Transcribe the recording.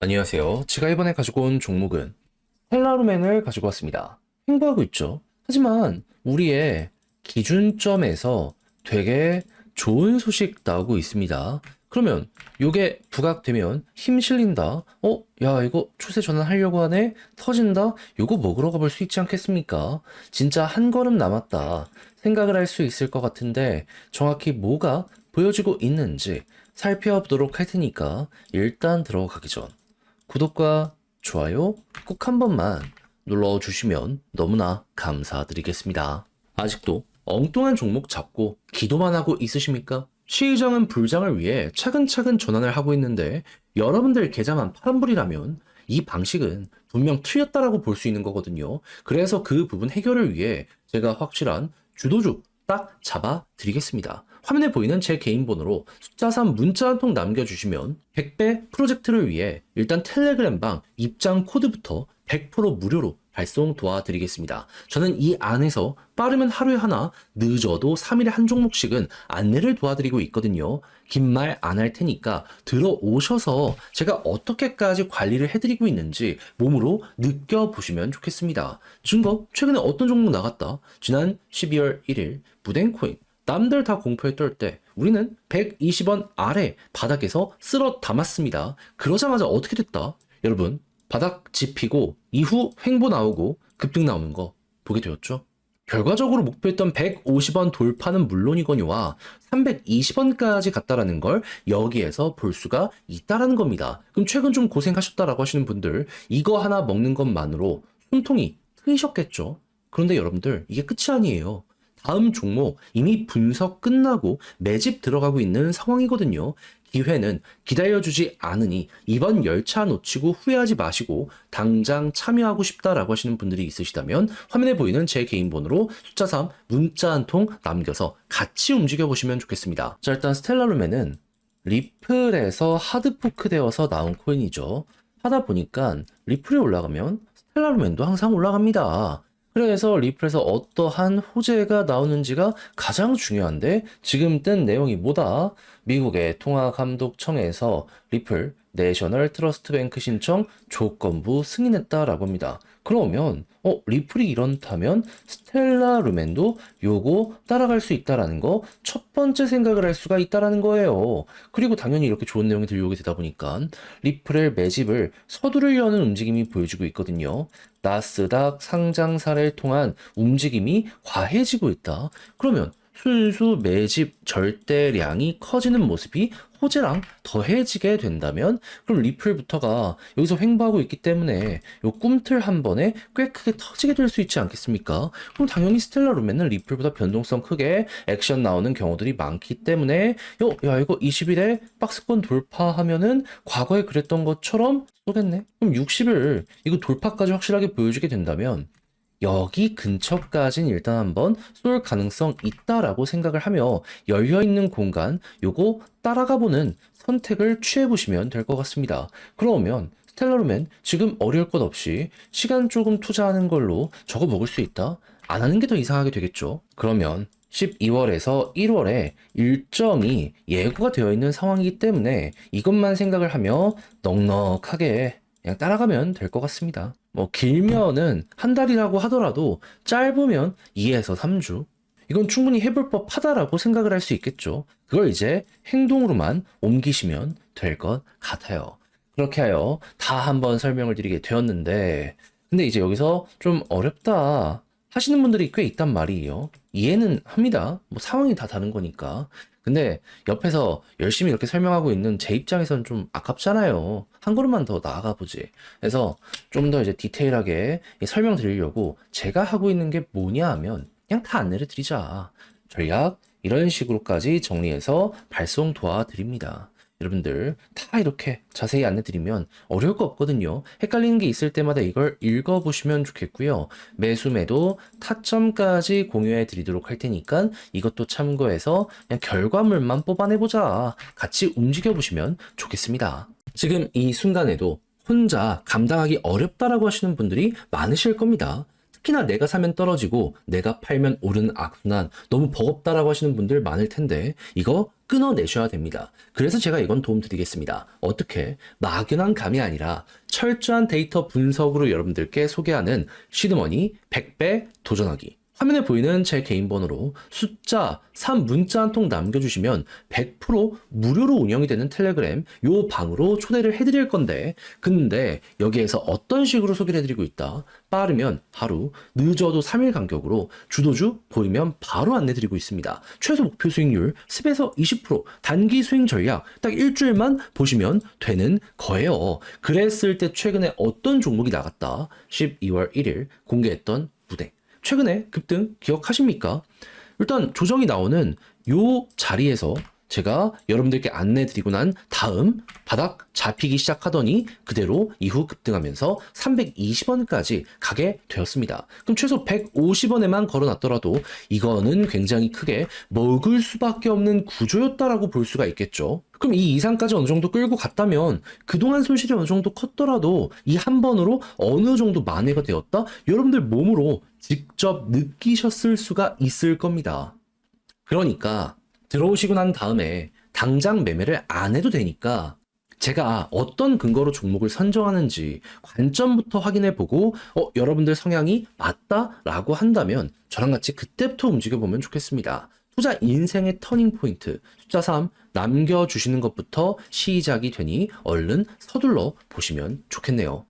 안녕하세요. 제가 이번에 가지고 온 종목은 헬라루멘을 가지고 왔습니다. 횡보하고 있죠. 하지만 우리의 기준점에서 되게 좋은 소식 나오고 있습니다. 그러면 요게 부각되면 힘 실린다. 어? 야 이거 추세 전환하려고 하네? 터진다? 요거 먹으러 가볼 수 있지 않겠습니까? 진짜 한 걸음 남았다. 생각을 할 수 있을 것 같은데 정확히 뭐가 보여지고 있는지 살펴보도록 할 테니까 일단 들어가기 전 구독과 좋아요 꼭 한 번만 눌러주시면 너무나 감사드리겠습니다. 아직도 엉뚱한 종목 잡고 기도만 하고 있으십니까? 시장은 불장을 위해 차근차근 전환을 하고 있는데 여러분들 계좌만 파란불이라면 이 방식은 분명 틀렸다라고 볼 수 있는 거거든요. 그래서 그 부분 해결을 위해 제가 확실한 주도주 딱 잡아 드리겠습니다. 화면에 보이는 제 개인 번호로 숫자 3 문자 한 통 남겨주시면 100배 프로젝트를 위해 일단 텔레그램 방 입장 코드부터 100% 무료로 발송 도와드리겠습니다. 저는 이 안에서 빠르면 하루에 하나, 늦어도 3일에 한 종목씩은 안내를 도와드리고 있거든요. 긴 말 안 할 테니까 들어오셔서 제가 어떻게까지 관리를 해드리고 있는지 몸으로 느껴보시면 좋겠습니다. 증거, 최근에 어떤 종목 나갔다? 지난 12월 1일 부댕코인 남들 다 공포에 떨 때 우리는 120원 아래 바닥에서 쓸어 담았습니다. 그러자마자 어떻게 됐다? 여러분, 바닥 짚히고 이후 횡보 나오고 급등 나오는 거 보게 되었죠? 결과적으로 목표했던 150원 돌파는 물론이거니와 320원까지 갔다라는 걸 여기에서 볼 수가 있다라는 겁니다. 그럼 최근 좀 고생하셨다라고 하시는 분들 이거 하나 먹는 것만으로 숨통이 트이셨겠죠? 그런데 여러분들 이게 끝이 아니에요. 다음 종목 이미 분석 끝나고 매집 들어가고 있는 상황이거든요. 기회는 기다려주지 않으니 이번 열차 놓치고 후회하지 마시고 당장 참여하고 싶다라고 하시는 분들이 있으시다면 화면에 보이는 제 개인 번호로 숫자 3 문자 한 통 남겨서 같이 움직여 보시면 좋겠습니다. 자 일단 스텔라룸에는 리플에서 하드포크 되어서 나온 코인이죠. 하다 보니까 리플이 올라가면 스텔라룸엔도 항상 올라갑니다. 그래서 리플에서 어떠한 호재가 나오는지가 가장 중요한데 지금 뜬 내용이 뭐다? 미국의 통화감독청에서 리플 내셔널 트러스트 뱅크 신청 조건부 승인했다라고 합니다. 그러면 어 리플이 이렇다면 스텔라 루멘도 요거 따라갈 수 있다라는 거 첫 번째 생각을 할 수가 있다라는 거예요. 그리고 당연히 이렇게 좋은 내용이 들려오게 되다 보니까 리플의 매집을 서두르려는 움직임이 보여지고 있거든요. 나스닥 상장사를 통한 움직임이 과해지고 있다. 그러면 순수 매집 절대량이 커지는 모습이 호재랑 더해지게 된다면 그럼 리플부터가 여기서 횡보하고 있기 때문에 요 꿈틀 한 번에 꽤 크게 터지게 될 수 있지 않겠습니까? 그럼 당연히 스텔라 루멘은 리플보다 변동성 크게 액션 나오는 경우들이 많기 때문에 요, 야 이거 20일에 박스권 돌파하면은 과거에 그랬던 것처럼 쏘겠네? 그럼 60일 이거 돌파까지 확실하게 보여주게 된다면 여기 근처까진 일단 한번 쏠 가능성 있다라고 생각을 하며 열려있는 공간 요거 따라가 보는 선택을 취해 보시면 될 것 같습니다. 그러면 스텔라루멘 지금 어려울 것 없이 시간 조금 투자하는 걸로 저거 먹을 수 있다? 안 하는 게 더 이상하게 되겠죠. 그러면 12월에서 1월에 일정이 예고가 되어 있는 상황이기 때문에 이것만 생각을 하며 넉넉하게 그냥 따라가면 될 것 같습니다. 뭐 길면은 한 달이라고 하더라도 짧으면 2에서 3주. 이건 충분히 해볼 법하다라고 생각을 할 수 있겠죠. 그걸 이제 행동으로만 옮기시면 될 것 같아요. 그렇게 하여 다 한번 설명을 드리게 되었는데, 근데 이제 여기서 좀 어렵다 하시는 분들이 꽤 있단 말이에요. 이해는 합니다. 뭐 상황이 다 다른 거니까. 근데 옆에서 열심히 이렇게 설명하고 있는 제 입장에선 좀 아깝잖아요. 한 걸음만 더 나아가 보지. 그래서 좀 더 이제 디테일하게 이 설명드리려고 제가 하고 있는 게 뭐냐 하면 그냥 다 안내를 드리자. 전략 이런 식으로까지 정리해서 발송 도와드립니다. 여러분들 다 이렇게 자세히 안내드리면 어려울 거 없거든요. 헷갈리는 게 있을 때마다 이걸 읽어보시면 좋겠고요. 매수 매도 타점까지 공유해 드리도록 할 테니까 이것도 참고해서 그냥 결과물만 뽑아내보자. 같이 움직여보시면 좋겠습니다. 지금 이 순간에도 혼자 감당하기 어렵다라고 하시는 분들이 많으실 겁니다. 특히나 내가 사면 떨어지고 내가 팔면 오르는 악순환 너무 버겁다라고 하시는 분들 많을 텐데 이거 끊어내셔야 됩니다. 그래서 제가 이건 도움 드리겠습니다. 어떻게? 막연한 감이 아니라 철저한 데이터 분석으로 여러분들께 소개하는 시드머니 100배 도전하기. 화면에 보이는 제 개인 번호로 숫자 3 문자 한 통 남겨주시면 100% 무료로 운영이 되는 텔레그램 요 방으로 초대를 해드릴 건데 근데 여기에서 어떤 식으로 소개를 해드리고 있다? 빠르면 하루 늦어도 3일 간격으로 주도주 보이면 바로 안내드리고 있습니다. 최소 목표 수익률 10에서 20% 단기 수익 전략 딱 일주일만 보시면 되는 거예요. 그랬을 때 최근에 어떤 종목이 나갔다? 12월 1일 공개했던 무대 최근에 급등 기억하십니까? 일단 조정이 나오는 요 자리에서 제가 여러분들께 안내 드리고 난 다음 바닥 잡히기 시작하더니 그대로 이후 급등하면서 320원까지 가게 되었습니다. 그럼 최소 150원에만 걸어놨더라도 이거는 굉장히 크게 먹을 수밖에 없는 구조였다라고 볼 수가 있겠죠. 그럼 이 이상까지 어느 정도 끌고 갔다면 그동안 손실이 어느 정도 컸더라도 이 한 번으로 어느 정도 만회가 되었다? 여러분들 몸으로 직접 느끼셨을 수가 있을 겁니다. 그러니까 들어오시고 난 다음에 당장 매매를 안 해도 되니까 제가 어떤 근거로 종목을 선정하는지 관점부터 확인해 보고 어 여러분들 성향이 맞다라고 한다면 저랑 같이 그때부터 움직여 보면 좋겠습니다. 투자 인생의 터닝 포인트 숫자 3 남겨주시는 것부터 시작이 되니 얼른 서둘러 보시면 좋겠네요.